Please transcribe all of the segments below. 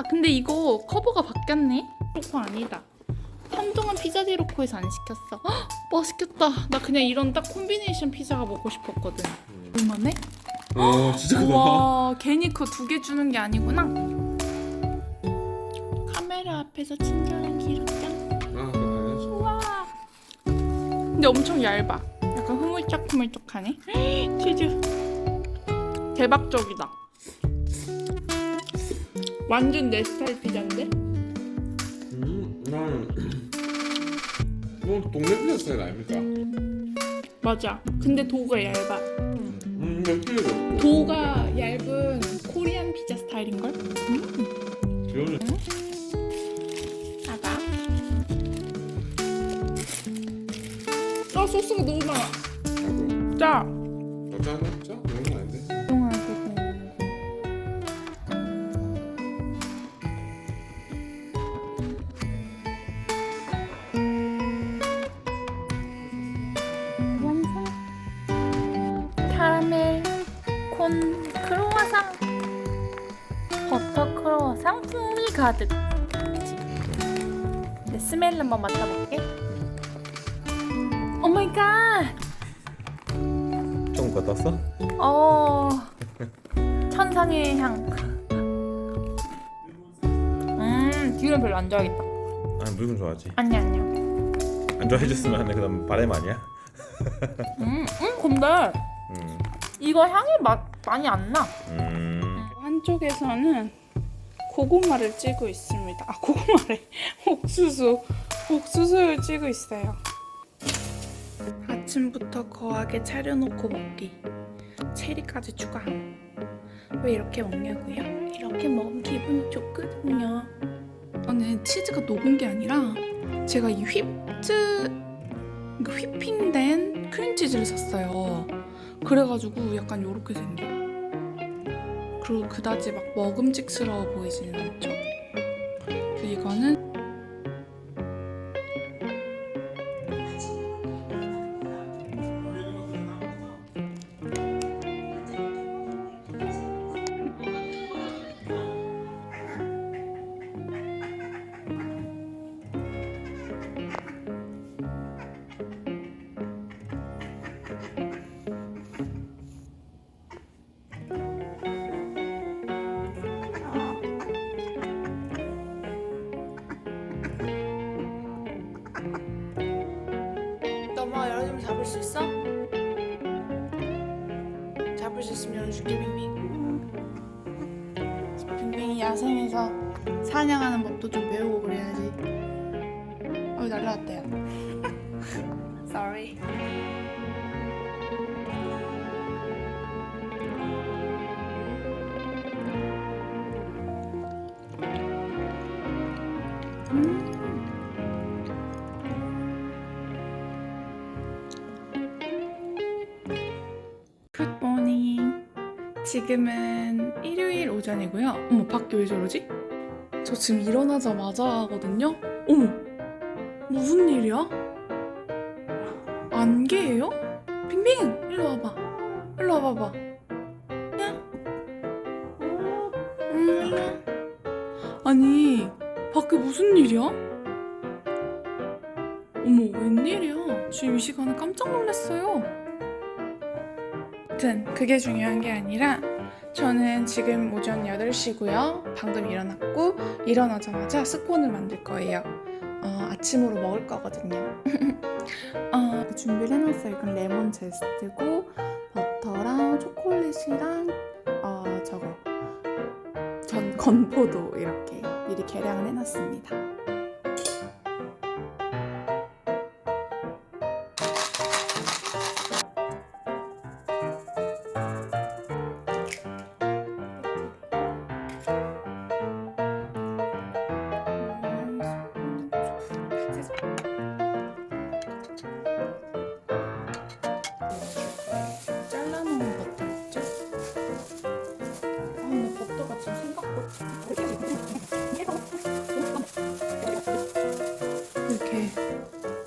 아 근데 이거 커버가 바뀌었네. 로코 아니다. 한동안 피자 디로코에서 안 시켰어. 헉, 맛있겠다. 나 그냥 이런 딱 콤비네이션 피자가 먹고 싶었거든. 얼마네? 오 진짜 크다. 와 괜히 그두개 주는 게 아니구나. 카메라 앞에서 친절한 기록장. 아 그래. 우와. 근데 엄청 얇아. 약간 흐물짝흐물짝하네. 치즈. 대박적이다. 완전 내 스타일 피자인데? 음, 나는 뭐 동네 피자 스타일 아닙니까? 맞아. 근데 도가 얇아. 음, 몇 개가 도가 얇은 코리안 피자 스타일인걸? 아가. 아 소스가 너무 많아. 하고 짜. 더 짜나? 짜? 상 풍미 가득. 그치? 내 스멜 한번 맡아볼게. 오 마이 갓. 좀 갖다 어어 천상의 향. 음 기름 별로 안 좋아하겠다. 아 물건 좋아하지. 아니 아니요. 안 좋아해줬으면 하는 그다음 바램 아니야? 음, 음 근데 음. 이거 향이 맛 많이 안 나. 음. 한쪽에서는 고구마를 찌고 있습니다. 아 고구마래. 옥수수. 옥수수를 찌고 있어요. 아침부터 거하게 차려놓고 먹기. 체리까지 추가. 왜 이렇게 먹냐고요? 이렇게 먹으면 기분이 좋거든요. 저는 치즈가 녹은 게 아니라 제가 이 휘트 그 휘핑된 크림치즈를 샀어요. 그래가지고 약간 요렇게 생겨. 그리고 그다지 막 먹음직스러워 보이지는 않죠. 이거는 수 있어? 잡을 수 있으면 열어줄게 빙빙. 빙빙이 야생에서 사냥하는 법도 좀 배우고 그래야지. 어 날라왔대요. Sorry. 지금은 일요일 오전이고요. 어머 밖에 왜 저러지? 저 지금 일어나자마자 하거든요. 어머 무슨 일이야? 안개예요? 빙빙 일로 와봐. 일로 와봐봐. 아니 밖에 무슨 일이야? 어머 웬일이야? 지금 이 시간에 깜짝 놀랐어요. 아무튼 그게 중요한 게 아니라 저는 지금 오전 8시고요. 방금 일어났고 일어나자마자 스콘을 만들 거예요. 어, 아침으로 먹을 거거든요. 어, 준비를 해놨어요. 이건 레몬 제스트고 버터랑 초콜릿이랑 어, 저거 전 건포도 이렇게 미리 계량을 해놨습니다.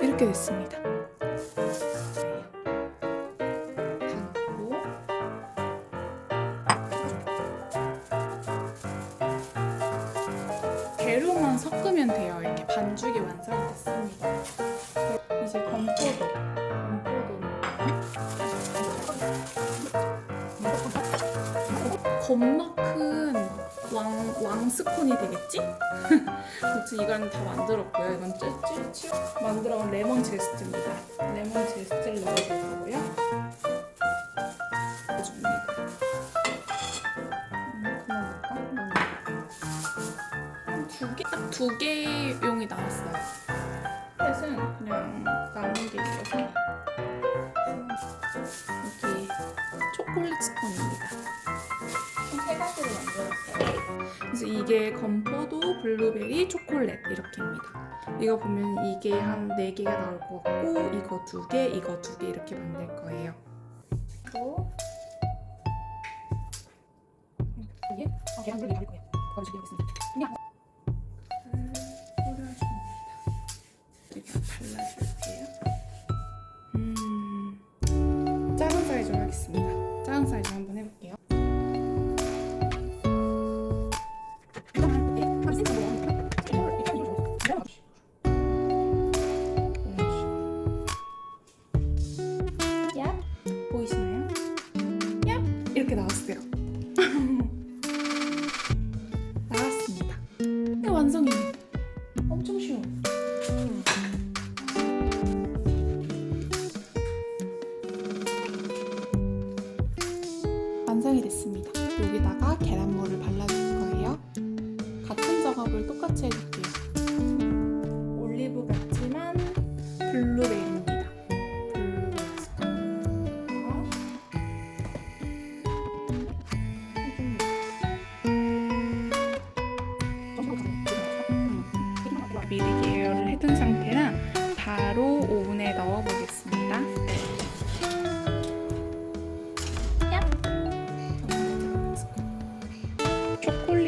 이렇게 됐습니다. 재료만 섞으면 돼요. 이렇게 반죽이 완성이 됐습니다. 이제 건포도. 건포도는 겁나 큰 왕, 왕스콘이 되겠지? 아무튼 이건 다 만들었고요. 이건 찌찌찌 만들어온 레몬 제스트입니다. 레몬 제스트를 넣어줄 거고요. 음, 그만 넣을까? 두 개, 딱 두 개용이 나왔어요. 셋은 그냥 남은 게 있어서 여기 초콜릿 스콘입니다. 총세 가지를 만들었어요. 그래서 이게 건포도, 블루베리, 초콜릿 이렇게입니다. 이거 보면 이게 한네 개가 나올 것 같고 이거 두 개, 이거 두개 이렇게 만들 거예요. 그리고 계란 물이 나올 거예요. 그걸 준비하겠습니다. 그냥 뿌려줍니다. 이렇게 발라줄게요. 완성이 됐습니다. 여기다가 계란물을 발라줄 거예요. 같은 작업을 똑같이 해줄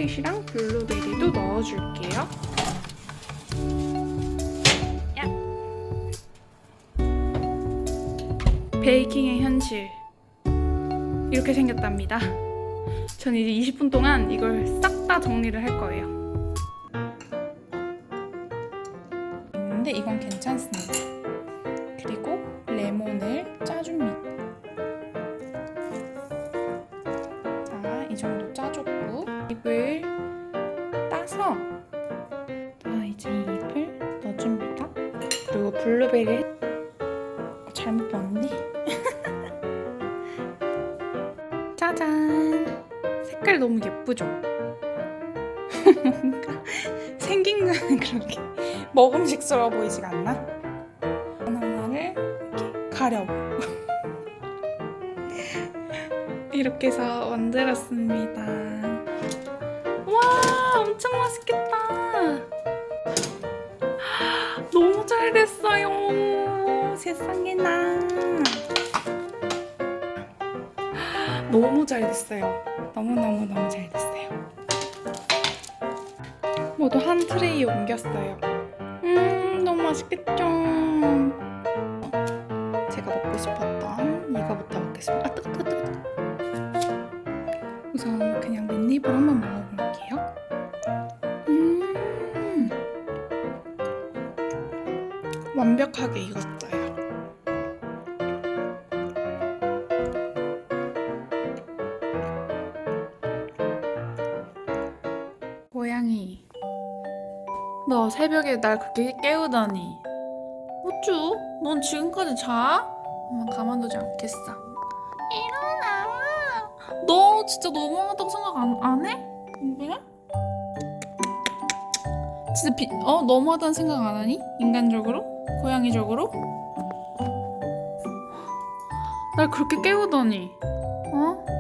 초콜릿이랑 블루베리도 넣어줄게요. 베이킹의 현실 이렇게 생겼답니다. 전 이제 20분 동안 이걸 싹 다 정리를 할 거예요. 있는데 이건 괜찮습니다. 블루베리 어, 잘못 봤네. 짜잔. 색깔 너무 예쁘죠? 뭔가 생긴 거는 그렇게 먹음직스러워 보이지가 않나? 하나하나를 이렇게 가려고 이렇게 해서 만들었습니다. 와 엄청 맛있겠다. 잘 됐어요. 세상에나. 너무 잘 됐어요. 너무너무 너무 잘 됐어요. 모두 한 트레이에 옮겼어요. 음, 너무 맛있겠죠? 제가 먹고 싶었던 이거부터 먹겠습니다. 아, 뜨거, 뜨거, 뜨거. 우선 그냥 맨입으로 한번 먹어 완벽하게 익었어요. 고양이 너 새벽에 날 그렇게 깨우다니 어쭈? 넌 지금까지 자? 엄마 가만두지 않겠어 일어나 너 진짜 너무하다고 생각 안, 안 해? 은비야? 진짜 비, 어? 너무하다는 생각 안 하니? 인간적으로? 고양이적으로? 날 그렇게 깨우다니 어?